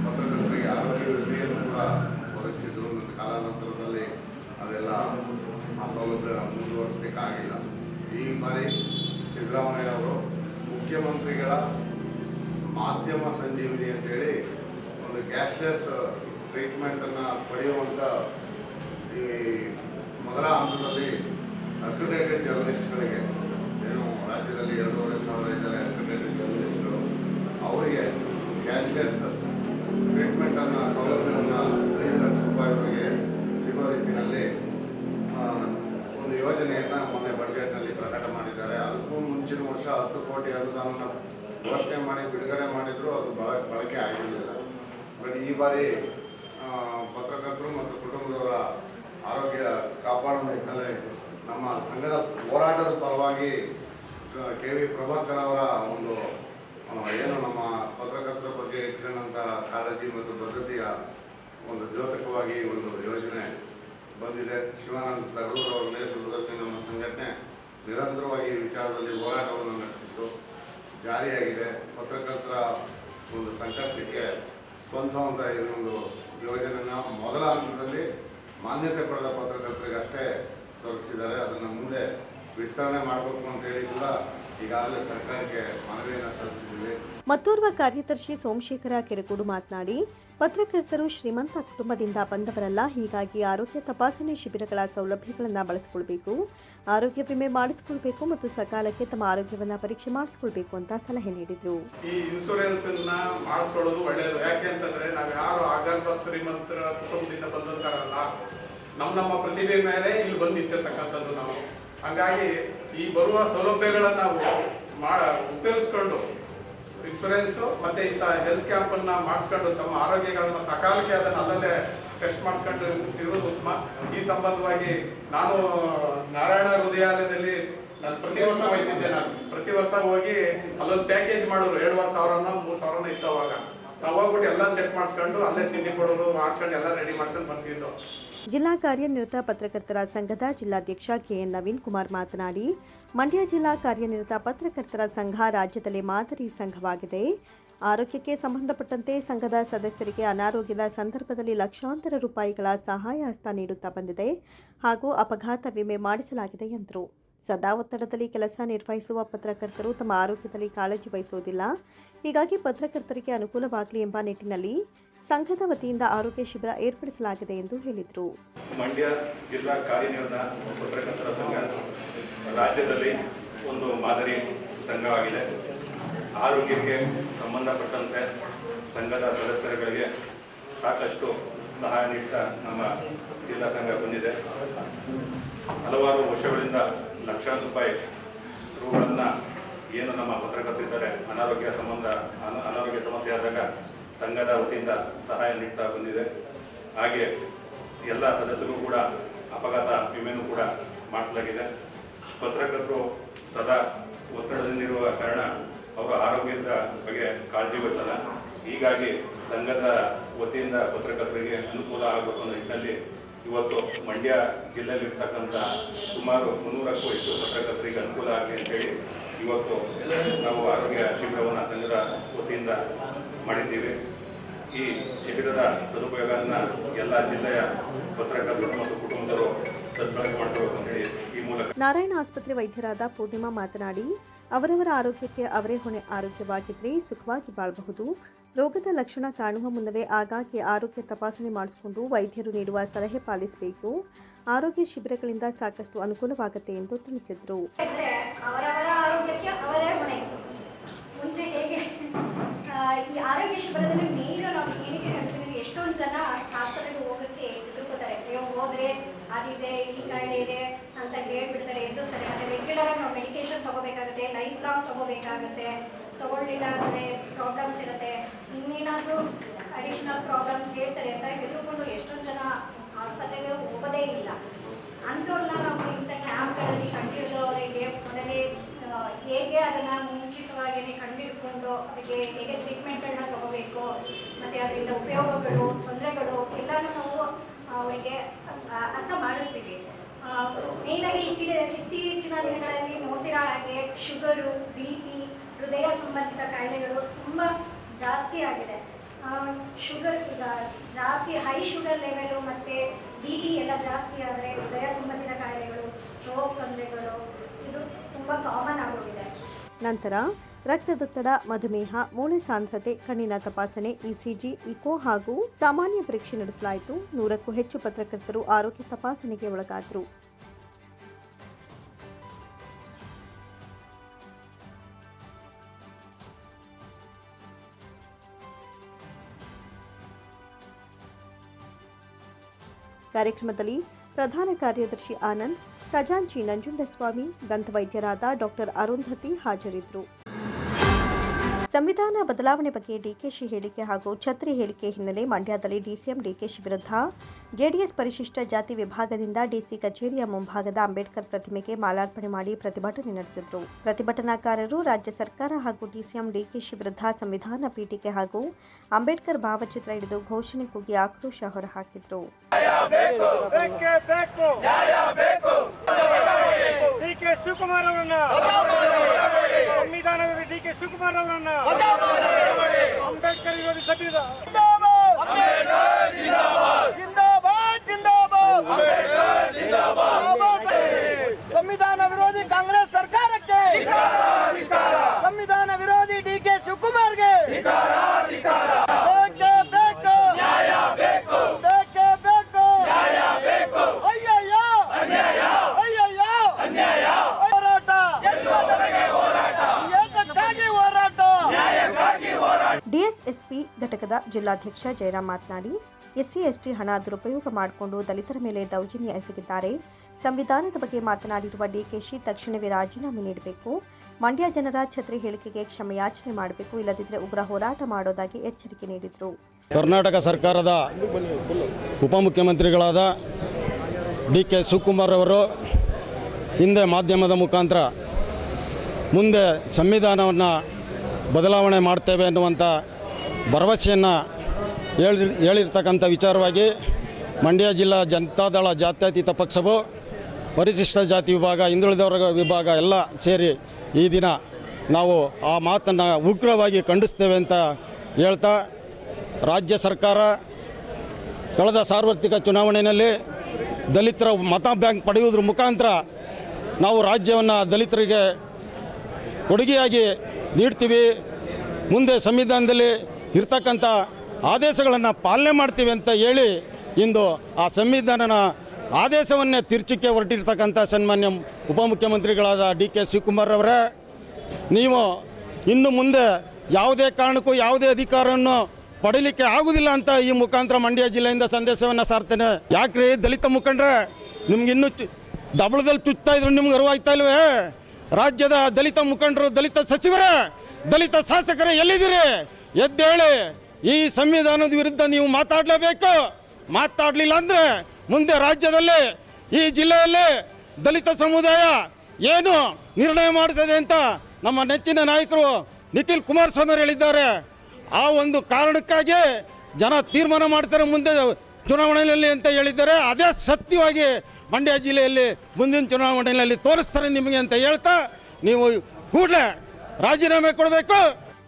ಪತ್ರಕರ್ತರಿಗೆ ಆರೋಗ್ಯ ಒದಗಿಸಿದ್ರು. ಕಾಲಾನಂತರದಲ್ಲಿ ಅದೆಲ್ಲ ಸೌಲಭ್ಯ ಮುಂದುವರಿಸಲಿಕ್ಕಾಗಿಲ್ಲ ಈ ಬಾರಿ ಸಿದ್ದರಾಮಯ್ಯ ಅವರು ಮುಖ್ಯಮಂತ್ರಿಗಳ ಮಾಧ್ಯಮ ಸಂಜೀವಿನಿ ಅಂತೇಳಿ ಒಂದು ಕ್ಯಾಶ್ಲೆಸ್ ಟ್ರೀಟ್ಮೆಂಟನ್ನು ಪಡೆಯುವಂಥ ಈ ಮೊದಲ ಹಂತದಲ್ಲಿ ಅಕ್ರಿಡೇಟೆಡ್ ಜರ್ನಲಿಸ್ಟ್ಗಳಿಗೆ ಏನು ರಾಜ್ಯದಲ್ಲಿ ಎರಡೂವರೆ ಸಾವಿರ ಇದ್ದಾರೆ ಅಕ್ರಿಡೇಟೆಡ್ ಜರ್ನಲಿಸ್ಟ್ಗಳು ಅವರಿಗೆ ಕ್ಯಾಶ್ಲೆಸ್ ಟ್ರೀಟ್ಮೆಂಟನ್ನು ಸೌಲಭ್ಯವನ್ನು ಐದು ಲಕ್ಷ ರೂಪಾಯಿವರೆಗೆ ಸಿಗೋ ರೀತಿಯಲ್ಲಿ ಆ, ಒಂದು ಯೋಜನೆಯನ್ನು ಮೊನ್ನೆ ಬಜೆಟ್ನಲ್ಲಿ ಪ್ರಕಟ ಮಾಡಿದ್ದಾರೆ ಅದಕ್ಕೂ ಮುಂಚಿನ ವರ್ಷ ಹತ್ತು ಕೋಟಿ ಅನುದಾನನ ಘೋಷಣೆ ಮಾಡಿ ಬಿಡುಗಡೆ ಮಾಡಿದ್ರು ಅದು ಬಳ ಬಳಕೆ ಆಗಿರಲಿಲ್ಲ ಬಟ್ ಈ ಬಾರಿ ಪತ್ರಕರ್ತರು ಮತ್ತು ಕುಟುಂಬದವರ ಆರೋಗ್ಯ ಕಾಪಾಡುವ ನಿಟ್ಟಿನಲ್ಲಿ ನಮ್ಮ ಸಂಘದ ಹೋರಾಟದ ಪರವಾಗಿ ಕೆ ವಿ ಪ್ರಭಾಕರ್ ಅವರ ಒಂದು ಏನು ನಮ್ಮ ಪತ್ರಕರ್ತರ ಬಗ್ಗೆ ಇಟ್ಕೊಂಡಂಥ ಕಾಳಜಿ ಮತ್ತು ಭದ್ರತೆಯ ಒಂದು ದ್ಯೋತಕವಾಗಿ ಒಂದು ಯೋಜನೆ ಬಂದಿದೆ. ಶಿವಾನಂದ ತರೂರ್ ಅವರ ನೇತೃತ್ವದಲ್ಲಿ ನಮ್ಮ ಸಂಘಟನೆ ನಿರಂತರವಾಗಿ ವಿಚಾರದಲ್ಲಿ ಹೋರಾಟವನ್ನು ನಡೆಸಿತ್ತು ಜಾರಿಯಾಗಿದೆ. ಪತ್ರಕರ್ತರ ಒಂದು ಸಂಕಷ್ಟಕ್ಕೆ ಸ್ಪಂದಿಸುವಂಥ ಇದೊಂದು ಯೋಜನೆಯನ್ನು ಮೊದಲ ಹಂತದಲ್ಲಿ ಮಾನ್ಯತೆ ಪಡೆದ ಪತ್ರಕರ್ತರಿಗೆ ಅಷ್ಟೇ ದೊರಕಿಸಿದ್ದಾರೆ ಅದನ್ನು ಮುಂದೆ ವಿಸ್ತರಣೆ ಮಾಡಬೇಕು ಅಂತ ಹೇಳಿ ಕೂಡ ಈಗಾಗಲೇ ಸರ್ಕಾರಕ್ಕೆ ಮನವಿಯನ್ನು ಸಲ್ಲಿಸಿದ್ದೀವಿ. ಮತ್ತೋರ್ವ ಕಾರ್ಯದರ್ಶಿ ಸೋಮಶೇಖರ ಕೆರೆಕೂಡು ಮಾತನಾಡಿ, ಪತ್ರಕರ್ತರು ಶ್ರೀಮಂತ ಕುಟುಂಬದಿಂದ ಬಂದವರಲ್ಲ, ಹೀಗಾಗಿ ಆರೋಗ್ಯ ತಪಾಸಣೆ ಶಿಬಿರಗಳ ಸೌಲಭ್ಯಗಳನ್ನು ಬಳಸಿಕೊಳ್ಬೇಕು. ಆರೋಗ್ಯ ವಿಮೆ ಮಾಡಿಸಿಕೊಳ್ಬೇಕು ಮತ್ತು ಸಕಾಲಕ್ಕೆ ತಮ್ಮ ಆರೋಗ್ಯವನ್ನು ಪರೀಕ್ಷೆ ಮಾಡಿಸಿಕೊಳ್ಬೇಕು ಅಂತ ಸಲಹೆ ನೀಡಿದ್ರು. ಈ ಇನ್ಶೂರೆನ್ಸ್ ಮಾಡಿಸ್ಕೊಳ್ಳೋದು ಒಳ್ಳೆಯದು ಯಾಕೆ ಅಂತಂದ್ರೆ ನಾವು ಯಾರು ಆಗರ್ಭ ಶ್ರೀಮಂತರ ಕುಟುಂಬದಿಂದ ಬಂದಂತಾರಲ್ಲ ನಮ್ಮ ನಮ್ಮ ಪ್ರತಿಭೆ ಮೇಲೆ ಇಲ್ಲಿ ಬಂದು ನಿಂತಿರ್ತಕ್ಕಂಥದ್ದು ನಾವು. ಹಂಗಾಗಿ ಈ ಬರುವ ಸೌಲಭ್ಯಗಳನ್ನ ನಾವು ಉಪಯೋಗಿಸ್ಕೊಂಡು ಇನ್ಶೂರೆನ್ಸು ಮತ್ತೆ ಇಂಥ ಹೆಲ್ತ್ ಕ್ಯಾಂಪನ್ನು ಮಾಡಿಸ್ಕೊಂಡು ತಮ್ಮ ಆರೋಗ್ಯಗಳನ್ನು ಸಕಾಲಕ್ಕೆ ಅದನ್ನು ಅಲ್ಲಲ್ಲೇ ಟೆಸ್ಟ್ ಮಾಡಿಸ್ಕೊಂಡು ಇರುವುದು ಉತ್ತಮ ಈ ಸಂಬಂಧವಾಗಿ ನಾನು, ನಾರಾಯಣ ಹೃದಯಾಲಯದಲ್ಲಿ ನಾನು ಪ್ರತಿ ವರ್ಷ ಹೋಗ್ತಿದ್ದೆ ನಾನು. ಪ್ರತಿ ವರ್ಷ ಹೋಗಿ ಅಲ್ಲೊಂದು ಪ್ಯಾಕೇಜ್ ಮಾಡೋರು ಎರಡುವರೆ ಸಾವಿರನ, ಮೂರು ಸಾವಿರನ ಇತ್ತು ಅವಾಗ. ನಾವು ಹೋಗ್ಬಿಟ್ಟು ಎಲ್ಲ ಚೆಕ್ ಮಾಡಿಸ್ಕೊಂಡು ಅಲ್ಲೇ ಸಿಂಡಿ ಕೊಡೋರು ಮಾಡ್ಕೊಂಡು ಎಲ್ಲ ರೆಡಿ ಮಾಡ್ಕೊಂಡು ಬರ್ತಿದ್ದು ಜಿಲ್ಲಾ ಕಾರ್ಯನಿರತ ಪತ್ರಕರ್ತರ ಸಂಘದ ಜಿಲ್ಲಾಧ್ಯಕ್ಷ ಕೆಎನ್ ನವೀನ್ ಕುಮಾರ್ ಮಾತನಾಡಿ, ಮಂಡ್ಯ ಜಿಲ್ಲಾ ಕಾರ್ಯನಿರತ ಪತ್ರಕರ್ತರ ಸಂಘ ರಾಜ್ಯದಲ್ಲಿ ಮಾದರಿ ಸಂಘವಾಗಿದೆ. ಆರೋಗ್ಯಕ್ಕೆ ಸಂಬಂಧಪಟ್ಟಂತೆ ಸಂಘದ ಸದಸ್ಯರಿಗೆ ಅನಾರೋಗ್ಯದ ಸಂದರ್ಭದಲ್ಲಿ ಲಕ್ಷಾಂತರ ರೂಪಾಯಿಗಳ ಸಹಾಯ ಹಸ್ತ ನೀಡುತ್ತಾ ಬಂದಿದೆ ಹಾಗೂ ಅಪಘಾತ ವಿಮೆ ಮಾಡಿಸಲಾಗಿದೆ ಎಂದರು. ಸದಾ ಒತ್ತಡದಲ್ಲಿ ಕೆಲಸ ನಿರ್ವಹಿಸುವ ಪತ್ರಕರ್ತರು ತಮ್ಮ ಆರೋಗ್ಯದಲ್ಲಿ ಕಾಳಜಿ ವಹಿಸುವುದಿಲ್ಲ. ಹೀಗಾಗಿ ಪತ್ರಕರ್ತರಿಗೆ ಅನುಕೂಲವಾಗಲಿ ಎಂಬ ನಿಟ್ಟಿನಲ್ಲಿ ಸಂಘದ ವತಿಯಿಂದ ಆರೋಗ್ಯ ಶಿಬಿರ ಏರ್ಪಡಿಸಲಾಗಿದೆ ಎಂದು ಹೇಳಿದರು. ಮಂಡ್ಯ ಜಿಲ್ಲಾ ಕಾರ್ಯನಿರತ ಪತ್ರಕರ್ತರ ಸಂಘ ರಾಜ್ಯದಲ್ಲಿ ಒಂದು ಮಾದರಿ ಸಂಘವಾಗಿದೆ. ಆರೋಗ್ಯಕ್ಕೆ ಸಂಬಂಧಪಟ್ಟಂತೆ ಸಂಘದ ಸದಸ್ಯರುಗಳಿಗೆ ಸಾಕಷ್ಟು ಸಹಾಯ ನೀಡ್ತಾ ನಮ್ಮ ಜಿಲ್ಲಾ ಸಂಘ ಬಂದಿದೆ. ಹಲವಾರು ವರ್ಷಗಳಿಂದ ಲಕ್ಷಾಂತರ ರೂಪಾಯಿ ರೂಗಳನ್ನು ಏನು ನಮ್ಮ ಪತ್ರಕರ್ತಿದ್ದಾರೆ ಅನಾರೋಗ್ಯ ಸಂಬಂಧ, ಅನ- ಅನಾರೋಗ್ಯ ಸಮಸ್ಯೆ ಆದಾಗ ಸಂಘದ ವತಿಯಿಂದ ಸಹಾಯ ನೀಡ್ತಾ ಬಂದಿದೆ. ಹಾಗೆ ಎಲ್ಲ ಸದಸ್ಯರು ಕೂಡ ಅಪಘಾತ ವಿಮೆಯನ್ನು ಕೂಡ ಮಾಡಿಸಲಾಗಿದೆ. ಪತ್ರಕರ್ತರು ಸದಾ ಒತ್ತಡದಲ್ಲಿರುವ ಕಾರಣ ಅವರ ಆರೋಗ್ಯದ ಬಗ್ಗೆ ಕಾಳಜಿ ವಹಿಸಲ್ಲ. ಹೀಗಾಗಿ ಸಂಘದ ವತಿಯಿಂದ ಪತ್ರಕರ್ತರಿಗೆ ಅನುಕೂಲ ಆಗಬೇಕು ಅನ್ನೋ ನಿಟ್ಟಿನಲ್ಲಿ ಇವತ್ತು ಮಂಡ್ಯ ಜಿಲ್ಲೆಯಲ್ಲಿರ್ತಕ್ಕಂಥ ಸುಮಾರು ಮುನ್ನೂರಕ್ಕೂ ಹೆಚ್ಚು ಪತ್ರಕರ್ತರಿಗೆ ಅನುಕೂಲ ಆಗಲಿ ಅಂತೇಳಿ ಇವತ್ತು ನಾವು ಆರೋಗ್ಯ ಶಿಬಿರವನ್ನು ಸಂಘದ ವತಿಯಿಂದ ಮಾಡಿದ್ದೀವಿ. ಈ ಶಿಬಿರದ ಸದುಪಯೋಗವನ್ನು ಎಲ್ಲ ಜಿಲ್ಲೆಯ ಪತ್ರಕರ್ತರು ಮತ್ತು ಕುಟುಂಬದವರು ಸದ್ಬಳಕೆ ಮಾಡಬೇಕು ಅಂತೇಳಿ ಈ ಮೂಲಕ ನಾರಾಯಣ ಆಸ್ಪತ್ರೆ ವೈದ್ಯರಾದ ಪೂರ್ಣಿಮಾ ಮಾತನಾಡಿ ಅವರವರ ಆರೋಗ್ಯಕ್ಕೆ ಅವರೇ ಹೊಣೆ ಆರೋಗ್ಯವಾಗಿದ್ದರೆ ಸುಖವಾಗಿ ಬಾಳಬಹುದು. ರೋಗದ ಲಕ್ಷಣ ಕಾಣುವ ಮುನ್ನವೇ ಆಗಾಗ್ಗೆ ಆರೋಗ್ಯ ತಪಾಸಣೆ ಮಾಡಿಸಿಕೊಂಡು ವೈದ್ಯರು ನೀಡುವ ಸಲಹೆ ಪಾಲಿಸಬೇಕು. ಆರೋಗ್ಯ ಶಿಬಿರಗಳಿಂದ ಸಾಕಷ್ಟು ಅನುಕೂಲವಾಗುತ್ತೆ ಎಂದು ತಿಳಿಸಿದರು. ಎಷ್ಟೊಂದು ಜನ ಆಸ್ಪತ್ರೆಗೆ ಹೋಗಕ್ಕೆ ಹೆದರ್ಕೋತಾರೆ. ಹೋದ್ರೆ ಅದಿದೆ, ಈ ಕಾಯಿಲೆ ಇದೆ ಅಂತ ಹೇಳ್ಬಿಡ್ತಾರೆ. ಸರಿ ಅಂದರೆ ರೆಗ್ಯುಲರ್ ಆಗಿ ನಾವು ಮೆಡಿಕೇಶನ್ ತಗೋಬೇಕಾಗುತ್ತೆ ಲೈಫ್ ಲಾಂಗ್ ತಗೋಬೇಕಾಗುತ್ತೆ. ತೊಗೊಳ್ಳಿಲ್ಲ ಅಂದರೆ ಪ್ರಾಬ್ಲಮ್ಸ್ ಇರುತ್ತೆ. ಇನ್ನೇನಾದರೂ ಅಡಿಷನಲ್ ಪ್ರಾಬ್ಲಮ್ಸ್ ಹೇಳ್ತಾರೆ ಅಂತ ಹೆದರ್ಕೊಂಡು ಎಷ್ಟೊಂದು ಜನ ಆಸ್ಪತ್ರೆಗೆ ಹೋಗೋದೇ ಇಲ್ಲ. ಅಂಥವ್ರನ್ನ ನಾವು ಇಂಥ ಕ್ಯಾಂಪ್ಗಳಲ್ಲಿ ಕಂಡಿಡಿದವರಿಗೆ ಮೊದಲೇ ಹೇಗೆ ಅದನ್ನು ಮುಂಚಿತವಾಗಿ ಕಂಡಿಡ್ಕೊಂಡು ಅದಕ್ಕೆ ಹೇಗೆ ಟ್ರೀಟ್ಮೆಂಟ್ಗಳನ್ನ ತಗೋಬೇಕು, ಮತ್ತು ಅದರಿಂದ ಉಪಯೋಗಗಳು, ತೊಂದರೆಗಳು ಎಲ್ಲನೂ ನಾವು ಅವರಿಗೆ ಅರ್ಥ ಮಾಡಿಸ್ತೀವಿ. ಮೇಯ್ನಾಗಿ ಇತ್ತೀಚಿನ ಇತ್ತೀಚಿನ ದಿನಗಳಲ್ಲಿ ನೋಡ್ತಿರೋ, ಹಾಗೆ ಶುಗರು ಬಿ ಪಿ ಹೃದಯ ಸಂಬಂಧಿತ ಕಾಯಿಲೆಗಳು ತುಂಬ ಜಾಸ್ತಿ ಆಗಿದೆ. ಶುಗರ್ ಈಗ ಜಾಸ್ತಿ ಹೈ ಶುಗರ್ ಲೆವೆಲು ಮತ್ತು ಬಿ ಪಿ ಎಲ್ಲ ಜಾಸ್ತಿ ಆದರೆ ಹೃದಯ ಸಂಬಂಧಿತ ಕಾಯಿಲೆಗಳು ಸ್ಟ್ರೋಕ್ ತೊಂದರೆಗಳು, ಇದು ತುಂಬ ಕಾಮನ್ ಆಗೋಗಿದೆ. ನಂತರ, ರಕ್ತದೊತ್ತಡ, ಮಧುಮೇಹ, ಮೂಳೆ ಸಾಂದ್ರತೆ, ಕಣ್ಣಿನ ತಪಾಸಣೆ ಇಸಿಜಿ ಇಕೋ ಹಾಗೂ ಸಾಮಾನ್ಯ ಪರೀಕ್ಷೆ ನಡೆಸಲಾಯಿತು. ನೂರಕ್ಕೂ ಹೆಚ್ಚು ಪತ್ರಕರ್ತರು ಆರೋಗ್ಯ ತಪಾಸಣೆಗೆ ಒಳಗಾದರು. ಕಾರ್ಯಕ್ರಮದಲ್ಲಿ ಪ್ರಧಾನ ಕಾರ್ಯದರ್ಶಿ ಆನಂದ್ ಖಜಾಂಚಿ ನಂಜುಂಡಸ್ವಾಮಿ ದಂತವೈದ್ಯರಾದ ಡಾಕ್ಟರ್ ಅರುಂಧತಿ ಹಾಜರಿದ್ದರು. ಸಂವಿಧಾನ ಬದಲಾವಣೆ ಬಗ್ಗೆ ಡಿಕೆಶಿ ಹೇಳಿಕೆ ಹಾಗೂ ಛತ್ರಿ ಹೇಳಿಕೆ ಹಿನ್ನೆಲೆ ಮಂಡ್ಯದಲ್ಲಿ ಡಿಸಿಎಂ ಡಿಕೆಶಿ ವಿರುದ್ಧ ಜೆಡಿಎಸ್ ಪರಿಶಿಷ್ಟ ಜಾತಿ ವಿಭಾಗದಿಂದ ಡಿಸಿ ಕಚೇರಿಯ ಮುಂಭಾಗದ ಅಂಬೇಡ್ಕರ್ ಪ್ರತಿಮೆಗೆ ಮಾಲಾರ್ಪಣೆ ಮಾಡಿ ಪ್ರತಿಭಟನೆ ನಡೆಸಿದರು. ಪ್ರತಿಭಟನಾಕಾರರು ರಾಜ್ಯ ಸರ್ಕಾರ ಹಾಗೂ ಡಿಸಿಎಂ ಡಿಕೆಶಿ ವಿರುದ್ಧ ಸಂವಿಧಾನ ಪೀಠಿಕೆ ಹಾಗೂ ಅಂಬೇಡ್ಕರ್ ಭಾವಚಿತ್ರ ಹಿಡಿದು ಘೋಷಣೆ ಕೂಗಿ ಆಕ್ರೋಶ ಹೊರಹಾಕಿದರು. ಶಿವಕುಮಾರ್ ಅವರನ್ನ ಸಂವಿಧಾನ ವಿರೋಧಿ ಡಿ ಕೆ ಶಿವಕುಮಾರ್ ಅವರನ್ನ ಅಂಬೇಡ್ಕರ್ ವಿರೋಧಿ ಸಂವಿಧಾನ ಸಂವಿಧಾನ ವಿರೋಧಿ ಕಾಂಗ್ರೆಸ್ ಸರ್ಕಾರಕ್ಕೆ ಸಂವಿಧಾನ ವಿರೋಧಿ ಡಿ ಕೆ ಶಿವಕುಮಾರ್ಗೆ ಬೇಕೇ ಬೇಕು ಬೇಕೇ ಬೇಕು ಅಯ್ಯಯ್ಯೋ ಅಯ್ಯಯ್ಯೋ ಹೋರಾಟ ಏಕಕ್ಕಾಗಿ ಹೋರಾಟ ಜಿಲ್ಲಾಧ್ಯಕ್ಷ ಜಯರಾಮ್ ಮಾತನಾಡಿ, ಎಸ್ಸಿ, ಎಸ್ಟಿ ಹಣ ದುರುಪಯೋಗ ಮಾಡಿಕೊಂಡು ದಲಿತರ ಮೇಲೆ ದೌರ್ಜನ್ಯ ಎಸಗಿದ್ದಾರೆ. ಸಂವಿಧಾನದ ಬಗ್ಗೆ ಮಾತನಾಡಿರುವ ಡಿಕೆಶಿ ತಕ್ಷಣವೇ ರಾಜೀನಾಮೆ ನೀಡಬೇಕು. ಮಂಡ್ಯ ಜನರ ಛತ್ರಿ ಹೇಳಿಕೆಗೆ ಕ್ಷಮೆಯಾಚನೆ ಮಾಡಬೇಕು ಇಲ್ಲದಿದ್ದರೆ ಉಗ್ರ ಹೋರಾಟ ಮಾಡೋದಾಗಿ ಎಚ್ಚರಿಕೆ ನೀಡಿದರು. ಕರ್ನಾಟಕ ಸರ್ಕಾರದ ಉಪಮುಖ್ಯಮಂತ್ರಿಗಳಾದ ಡಿ ಕೆ ಶಿವಕುಮಾರ್ ಅವರು ಹಿಂದೆ ಮಾಧ್ಯಮದ ಮುಖಾಂತರ ಮುಂದೆ ಸಂವಿಧಾನವನ್ನು ಬದಲಾವಣೆ ಮಾಡ್ತೇವೆ ಅನ್ನುವಂಥ ಭರವಸೆಯನ್ನು ಹೇಳಿ, ಹೇಳಿರ್ತಕ್ಕಂಥ ವಿಚಾರವಾಗಿ ಮಂಡ್ಯ ಜಿಲ್ಲಾ ಜನತಾದಳ ಜಾತ್ಯತೀತ ಪಕ್ಷವು ಪರಿಶಿಷ್ಟ ಜಾತಿ ವಿಭಾಗ ಹಿಂದುಳಿದ ವರ್ಗ ವಿಭಾಗ ಎಲ್ಲ ಸೇರಿ ಈ ದಿನ ನಾವು ಆ ಮಾತನ್ನು ಉಗ್ರವಾಗಿ ಖಂಡಿಸ್ತೇವೆ ಅಂತ ಹೇಳ್ತಾ ರಾಜ್ಯ ಸರ್ಕಾರ ಕಳೆದ ಸಾರ್ವತ್ರಿಕ ಚುನಾವಣೆಯಲ್ಲಿ ದಲಿತರ ಮತ ಬ್ಯಾಂಕ್ ಪಡೆಯುವುದ್ರ ಮುಖಾಂತರ ನಾವು ರಾಜ್ಯವನ್ನು ದಲಿತರಿಗೆ ಕೊಡುಗೆಯಾಗಿ ನೀಡ್ತೀವಿ. ಮುಂದೆ ಸಂವಿಧಾನದಲ್ಲಿ ಇರ್ತಕ್ಕಂಥ ಆದೇಶಗಳನ್ನು ಪಾಲನೆ ಮಾಡ್ತೀವಿ ಅಂತ ಹೇಳಿ ಇಂದು ಆ ಸಂವಿಧಾನನ ಆದೇಶವನ್ನೇ ತಿರ್ಚಿಕೆ ಹೊರಟಿರ್ತಕ್ಕಂಥ ಸನ್ಮಾನ್ಯ ಉಪಮುಖ್ಯಮಂತ್ರಿಗಳಾದ ಡಿ ಕೆ ಶಿವಕುಮಾರ್ ಅವರೇ, ನೀವು ಇನ್ನು ಮುಂದೆ ಯಾವುದೇ ಕಾರಣಕ್ಕೂ ಯಾವುದೇ ಅಧಿಕಾರವನ್ನು ಪಡೀಲಿಕ್ಕೆ ಆಗುವುದಿಲ್ಲ ಅಂತ ಈ ಮುಖಾಂತರ ಮಂಡ್ಯ ಜಿಲ್ಲೆಯಿಂದ ಸಂದೇಶವನ್ನು ಸಾರ್ತೇನೆ. ಯಾಕ್ರಿ ದಲಿತ ಮುಖಂಡ್ರೆ, ನಿಮ್ಗೆ ಇನ್ನೂ ಚು- ದಬಳದಲ್ಲಿ ಚುಚ್ತಾ ಇದ್ರು ನಿಮ್ಗೆ ಅರಿವಾಗ್ತಾ ಇಲ್ವೇ? ರಾಜ್ಯದ ದಲಿತ ಮುಖಂಡರು, ದಲಿತ ಸಚಿವರೇ, ದಲಿತ ಶಾಸಕರೇ ಎಲ್ಲಿದ್ದೀರಿ? ಎದ್ದೇಳಿ ಈ ಸಂವಿಧಾನದ ವಿರುದ್ಧ ನೀವು ಮಾತಾಡಲೇಬೇಕು. ಮಾತಾಡಲಿಲ್ಲ ಅಂದರೆ ಮುಂದೆ ರಾಜ್ಯದಲ್ಲಿ, ಈ ಜಿಲ್ಲೆಯಲ್ಲಿ ದಲಿತ ಸಮುದಾಯ ಏನು ನಿರ್ಣಯ ಮಾಡ್ತದೆ ಅಂತ ನಮ್ಮ ನೆಚ್ಚಿನ ನಾಯಕರು ನಿಖಿಲ್ ಕುಮಾರಸ್ವಾಮಿ ಹೇಳಿದ್ದಾರೆ. ಆ ಒಂದು ಕಾರಣಕ್ಕಾಗಿ ಜನ ತೀರ್ಮಾನ ಮಾಡ್ತಾರೆ ಮುಂದೆ ಚುನಾವಣೆಯಲ್ಲಿ ಅಂತ ಹೇಳಿದ್ದಾರೆ. ಅದೇ ಸತ್ಯವಾಗಿ ಮಂಡ್ಯ ಜಿಲ್ಲೆಯಲ್ಲಿ ಮುಂದಿನ ಚುನಾವಣೆಯಲ್ಲಿ ತೋರಿಸ್ತಾರೆ ನಿಮಗೆ ಅಂತ ಹೇಳ್ತಾ ನೀವು ಕೂಡಲೇ ರಾಜೀನಾಮೆ ಕೊಡಬೇಕು.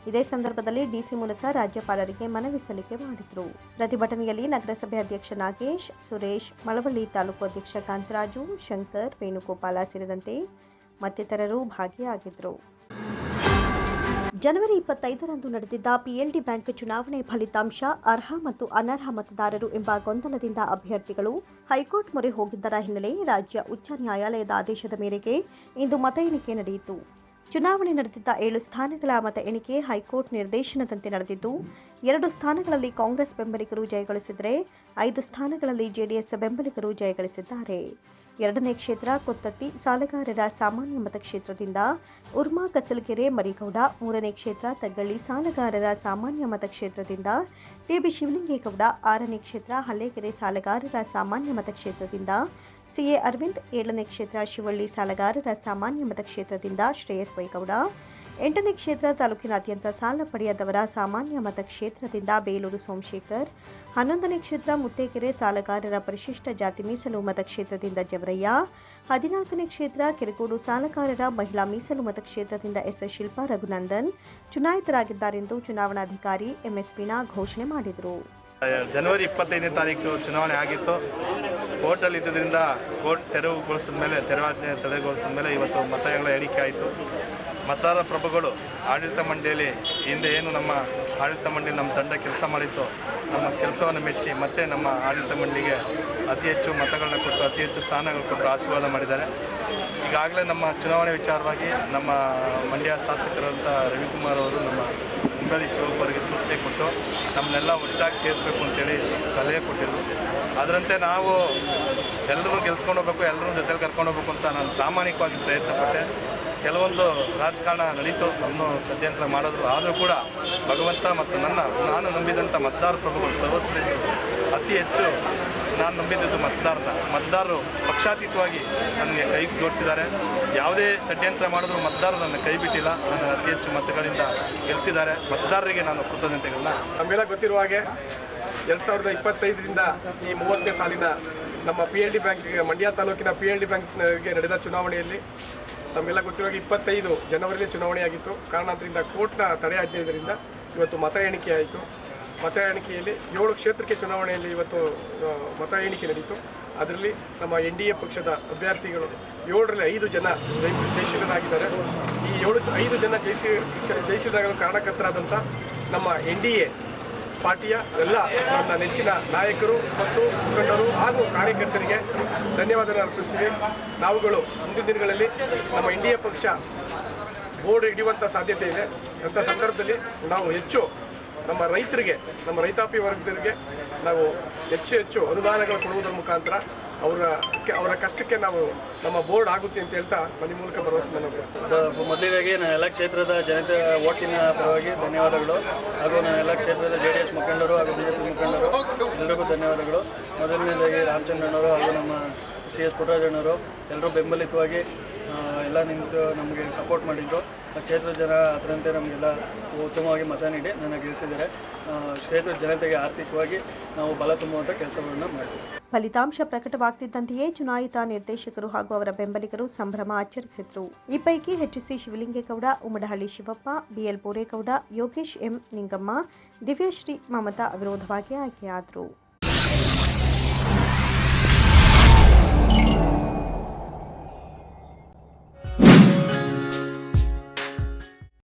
ಇದೇ ಸಂದರ್ಭದಲ್ಲಿ ಡಿಸಿ ಮೂಲಕ ರಾಜ್ಯಪಾಲರಿಗೆ ಮನವಿ ಸಲ್ಲಿಕೆ ಮಾಡಿದರು. ಪ್ರತಿಭಟನೆಯಲ್ಲಿ ನಗರಸಭೆ ಅಧ್ಯಕ್ಷ ನಾಗೇಶ್, ಸುರೇಶ್, ಮಳವಳ್ಳಿ ತಾಲೂಕು ಅಧ್ಯಕ್ಷ ಕಾಂತರಾಜು, ಶಂಕರ್, ವೇಣುಗೋಪಾಲ ಸೇರಿದಂತೆ ಮತ್ತಿತರರು ಭಾಗಿಯಾಗಿದ್ದರು ಜನವರಿ ಇಪ್ಪತ್ತೈದರಂದು ನಡೆದಿದ್ದ ಪಿಎಲ್ಡಿ ಬ್ಯಾಂಕ್ ಚುನಾವಣೆ ಫಲಿತಾಂಶ, ಅರ್ಹ ಮತ್ತು ಅನರ್ಹ ಮತದಾರರು ಎಂಬ ಗೊಂದಲದಿಂದ ಅಭ್ಯರ್ಥಿಗಳು ಹೈಕೋರ್ಟ್ ಮೊರೆ ಹೋಗಿದ್ದರ ಹಿನ್ನೆಲೆ ರಾಜ್ಯ ಉಚ್ಚ ನ್ಯಾಯಾಲಯದ ಆದೇಶದ ಮೇರೆಗೆ ಇಂದು ಮತ ಎಣಿಕೆ ನಡೆಯಿತು. ಚುನಾವಣೆ ನಡೆದಿದ್ದ ಏಳು ಸ್ಥಾನಗಳ ಮತ ಎಣಿಕೆ ಹೈಕೋರ್ಟ್ ನಿರ್ದೇಶನದಂತೆ ನಡೆದಿದ್ದು, ಎರಡು ಸ್ಥಾನಗಳಲ್ಲಿ ಕಾಂಗ್ರೆಸ್ ಬೆಂಬಲಿಗರು ಜಯಗಳಿಸಿದರೆ ಐದು ಸ್ಥಾನಗಳಲ್ಲಿ ಜೆಡಿಎಸ್ ಬೆಂಬಲಿಗರು ಜಯಗಳಿಸಿದ್ದಾರೆ. ಎರಡನೇ ಕ್ಷೇತ್ರ ಕೊತ್ತತ್ತಿ ಸಾಲಗಾರರ ಸಾಮಾನ್ಯ ಮತಕ್ಷೇತ್ರದಿಂದ ಉರ್ಮಾ ಕಸಲಗೆರೆ ಮರಿಗೌಡ, ಮೂರನೇ ಕ್ಷೇತ್ರ ತಗ್ಗಳ್ಳಿ ಸಾಲಗಾರರ ಸಾಮಾನ್ಯ ಮತಕ್ಷೇತ್ರದಿಂದ ಟಿಬಿ ಶಿವಲಿಂಗೇಗೌಡ, ಆರನೇ ಕ್ಷೇತ್ರ ಹಲ್ಲೆಕೆರೆ ಸಾಲಗಾರರ ಸಾಮಾನ್ಯ ಮತಕ್ಷೇತ್ರದಿಂದ ಸಿಎ ಅರವಿಂದ್ ಏಳನೇ ಕ್ಷೇತ್ರ ಶಿವಳ್ಳಿ ಸಾಲಗಾರರ ಸಾಮಾನ್ಯ ಮತಕ್ಷೇತ್ರದಿಂದ ಶ್ರೇಯಸ್ ವೈಗೌಡ ಎಂಟನೇ ಕ್ಷೇತ್ರ ತಾಲೂಕಿನಾದ್ಯಂತ ಸಾಲ ಪಡೆಯದವರ ಸಾಮಾನ್ಯ ಮತಕ್ಷೇತ್ರದಿಂದ ಬೇಲೂರು ಸೋಮಶೇಖರ್. ಹನ್ನೊಂದನೇ ಕ್ಷೇತ್ರ ಮುತ್ತೇಕೆರೆ ಸಾಲಗಾರರ ಪರಿಶಿಷ್ಟ ಜಾತಿ ಮೀಸಲು ಮತಕ್ಷೇತ್ರದಿಂದ ಜವರಯ್ಯ. ಹದಿನಾಲ್ಕನೇ ಕ್ಷೇತ್ರ ಕೆರಗೋಡು ಸಾಲಗಾರರ ಮಹಿಳಾ ಮೀಸಲು ಮತಕ್ಷೇತ್ರದಿಂದ ಎಸ್ ಶಿಲ್ಪಾ ರಘುನಂದನ್. ಚುನಾಯಿತರಾಗಿದ್ದಾರೆಂದು ಚುನಾವಣಾಧಿಕಾರಿ ಎಂಎಸ್ ಪೀಣಾ ಘೋಷಣೆ ಮಾಡಿದರು. ಜನವರಿ ಇಪ್ಪತ್ತೈದನೇ ತಾರೀಕು ಚುನಾವಣೆ ಆಗಿತ್ತು. ಕೋರ್ಟಲ್ಲಿ ಇದ್ದುದರಿಂದ ಕೋರ್ಟ್ ತೆರವುಗೊಳಿಸಿದ ಮೇಲೆ, ತೆರವಾಜ್ಞೆ ತಡೆಗೊಳಿಸಿದ ಮೇಲೆ ಇವತ್ತು ಮತಗಳ ಎಣಿಕೆ ಆಯಿತು. ಮತದಾರ ಪ್ರಭುಗಳು ಆಡಳಿತ ಮಂಡಳಿಯಲ್ಲಿ ಹಿಂದೆ ಏನು ನಮ್ಮ ಆಡಳಿತ ಮಂಡಳಿ ನಮ್ಮ ತಂಡ ಕೆಲಸ ಮಾಡಿತ್ತು, ನಮ್ಮ ಕೆಲಸವನ್ನು ಮೆಚ್ಚಿ ಮತ್ತೆ ನಮ್ಮ ಆಡಳಿತ ಮಂಡಳಿಗೆ ಅತಿ ಹೆಚ್ಚು ಮತಗಳನ್ನ ಕೊಟ್ಟು, ಅತಿ ಹೆಚ್ಚು ಸ್ಥಾನಗಳು ಕೊಟ್ಟು ಆಶೀರ್ವಾದ ಮಾಡಿದ್ದಾರೆ. ಈಗಾಗಲೇ ನಮ್ಮ ಚುನಾವಣೆ ವಿಚಾರವಾಗಿ ನಮ್ಮ ಮಂಡ್ಯ ಶಾಸಕರಂತ ರವಿಕುಮಾರ್ ಅವರು ನಮ್ಮ ಮುಂಬೈ ಒಬ್ಬರಿಗೆ ಸೂಚನೆ ಕೊಟ್ಟು ನಮ್ಮನ್ನೆಲ್ಲ ಒಟ್ಟಾಗಿ ಸೇರಿಸ್ಬೇಕು ಅಂತೇಳಿ ಸಲಹೆ ಕೊಟ್ಟಿದ್ರು. ಅದರಂತೆ ನಾವು ಎಲ್ಲರೂ ಗೆಲ್ಸ್ಕೊಂಡು ಹೋಗ್ಬೇಕು ಎಲ್ಲರೂ ಜೊತೆಲಿ ಕರ್ಕೊಂಡು ಹೋಗ್ಬೇಕು ಅಂತ ನಾನು ಪ್ರಾಮಾಣಿಕವಾಗಿ ಪ್ರಯತ್ನ ಪಟ್ಟೆ ಕೆಲವೊಂದು ರಾಜಕಾರಣ ನಡೀತು ನಮ್ಮ ಷಡ್ಯಂತ್ರ ಮಾಡಿದ್ರು. ಆದರೂ ಕೂಡ ಭಗವಂತ ಮತ್ತು ನನ್ನ, ನಾನು ನಂಬಿದಂಥ ಮತದಾರ ಪ್ರಭುಗಳು ಸರ್ವಶ್ರೇಷ್ಠರು ಅತಿ ಹೆಚ್ಚು ನಾನು ನಂಬಿದ್ದು ಮತದಾರನ ಮತದಾರರು ಪಕ್ಷಾತೀತವಾಗಿ ನನಗೆ ಕೈ ಜೋಡಿಸಿದ್ದಾರೆ. ಯಾವುದೇ ಷಡ್ಯಂತ್ರ ಮಾಡಿದ್ರು ಮತದಾರರು ನನ್ನ ಕೈ ಬಿಟ್ಟಿಲ್ಲ. ನನ್ನ ಅತಿ ಹೆಚ್ಚು ಮತಗಳಿಂದ ಗೆಲ್ಲಿಸಿದ್ದಾರೆ. ಮತದಾರರಿಗೆ ನಾನು ಕೃತಜ್ಞತೆಗಳನ್ನ ನಮ್ಮೆಲ್ಲ ಗೊತ್ತಿರುವ ಹಾಗೆ ಎರಡು ಸಾವಿರದ ಇಪ್ಪತ್ತೈದರಿಂದ ಈ ಮೂವತ್ತನೇ ಸಾಲಿನ ನಮ್ಮ ಪಿ ಎಲ್ ಡಿ ಬ್ಯಾಂಕ್ಗೆ ಮಂಡ್ಯ ತಾಲೂಕಿನ ಪಿ ಎಲ್ ಡಿ ಬ್ಯಾಂಕ್ಗೆ ನಡೆದ ಚುನಾವಣೆಯಲ್ಲಿ ನಮಗೆಲ್ಲ ಗೊತ್ತಿರುವ ಹಾಗೆ ಇಪ್ಪತ್ತೈದು ಜನವರಿಯಲ್ಲಿ ಚುನಾವಣೆಯಾಗಿತ್ತು ಕಾರಣಾಂತರಿಂದ ಕೋರ್ಟ್ನ ತಡೆಯಾಜ್ಞೆಯಿಂದ ಇವತ್ತು ಮತ ಎಣಿಕೆ ಆಯಿತು. ಮತ ಎಣಿಕೆಯಲ್ಲಿ ಏಳು ಕ್ಷೇತ್ರಕ್ಕೆ ಚುನಾವಣೆಯಲ್ಲಿ ಇವತ್ತು ಮತ ಎಣಿಕೆ ನಡೀತು. ಅದರಲ್ಲಿ ನಮ್ಮ ಎನ್ ಡಿ ಎ ಪಕ್ಷದ ಅಭ್ಯರ್ಥಿಗಳು ಏಳರಲ್ಲಿ ಐದು ಜನ ಜೈ, ಜಯಶೀಲರಾಗಿದ್ದಾರೆ. ಈ ಏಳು, ಐದು ಜನ ಜಯಶೀಲ ಜಯಶೀಲರಾಗಲು ಕಾರಣಕರ್ತರಾದಂಥ ನಮ್ಮ ಎನ್ ಡಿ ಎ ಪಾರ್ಟಿಯ ಎಲ್ಲ ನನ್ನ ನೆಚ್ಚಿನ ನಾಯಕರು ಮತ್ತು ಮುಖಂಡರು ಹಾಗೂ ಕಾರ್ಯಕರ್ತರಿಗೆ ಧನ್ಯವಾದಗಳನ್ನು ಅರ್ಪಿಸ್ತೀವಿ. ನಾವುಗಳು ಮುಂದಿನ ದಿನಗಳಲ್ಲಿ ನಮ್ಮ ಇಂಡಿಯಾ ಪಕ್ಷ ಬೋರ್ಡ್ ಹಿಡಿಯುವಂಥ ಸಾಧ್ಯತೆ ಇದೆ. ಅಂಥ ಸಂದರ್ಭದಲ್ಲಿ ನಾವು ಹೆಚ್ಚು ನಮ್ಮ ರೈತರಿಗೆ, ನಮ್ಮ ರೈತಾಪಿ ವರ್ಗದವರಿಗೆ ನಾವು ಹೆಚ್ಚು ಹೆಚ್ಚು ಅನುದಾನಗಳು ಕೊಡುವುದರ ಮುಖಾಂತರ ಅವರ ಅವರ ಕಷ್ಟಕ್ಕೆ ನಾವು ನಮ್ಮ ಬೋರ್ಡ್ ಆಗುತ್ತೆ ಅಂತ ಹೇಳ್ತಾ ಮನೆ ಮೂಲಕ ಭರವಸೆ ನಾನು ಮೊದಲಿಗಾಗಿ ನಾನು ಎಲ್ಲ ಕ್ಷೇತ್ರದ ಜನತೆ ಓಟಿನ ಪರವಾಗಿ ಧನ್ಯವಾದಗಳು. ಹಾಗೂ ನಾನು ಎಲ್ಲ ಕ್ಷೇತ್ರದ ಜೆ ಡಿ ಎಸ್ ಮುಖಂಡರು ಹಾಗೂ ಬಿ ಜೆ ಮುಖಂಡರು ಎಲ್ಲರಿಗೂ ಧನ್ಯವಾದಗಳು. ಮೊದಲನೇದಾಗಿ ರಾಮಚಂದ್ರಣ್ಣವರು ಹಾಗೂ ನಮ್ಮ ಸಿ ಎಸ್ ಪುಟ್ಟರಾಜಣ್ಣವರು ಎಲ್ಲರೂ ಬೆಂಬಲಿತವಾಗಿ ಎಲ್ಲ ನಿಂತು ನಮಗೆ ಸಪೋರ್ಟ್ ಮಾಡಿದ್ದು. ಕ್ಷೇತ್ರದ ಜನ ಅದರಂತೆ ನಮಗೆಲ್ಲ ಉತ್ತಮವಾಗಿ ಮತ ನೀಡಿ ನನ್ನ ಗೆಲ್ಲಿಸಿದ್ದಾರೆ. ಕ್ಷೇತ್ರದ ಜನತೆಗೆ ಆರ್ಥಿಕವಾಗಿ ನಾವು ಬಲ ತುಂಬುವಂಥ ಕೆಲಸಗಳನ್ನು ಮಾಡ್ತೀವಿ. ಫಲಿತಾಂಶ ಪ್ರಕಟವಾಗ್ತಿದ್ದಂತೆಯೇ ಚುನಾಯಿತ ನಿರ್ದೇಶಕರು ಹಾಗೂ ಅವರ ಬೆಂಬಲಿಗರು ಸಂಭ್ರಮ ಆಚರಿಸಿದ್ರು. ಈ ಪೈಕಿ HC Shivalingegowda Umadahalli Shivappa BL Boregowda, Yogesh M Ningamma, Divyashree Mamata ಅವಿರೋಧವಾಗಿ ಆಯ್ಕೆಯಾದರು.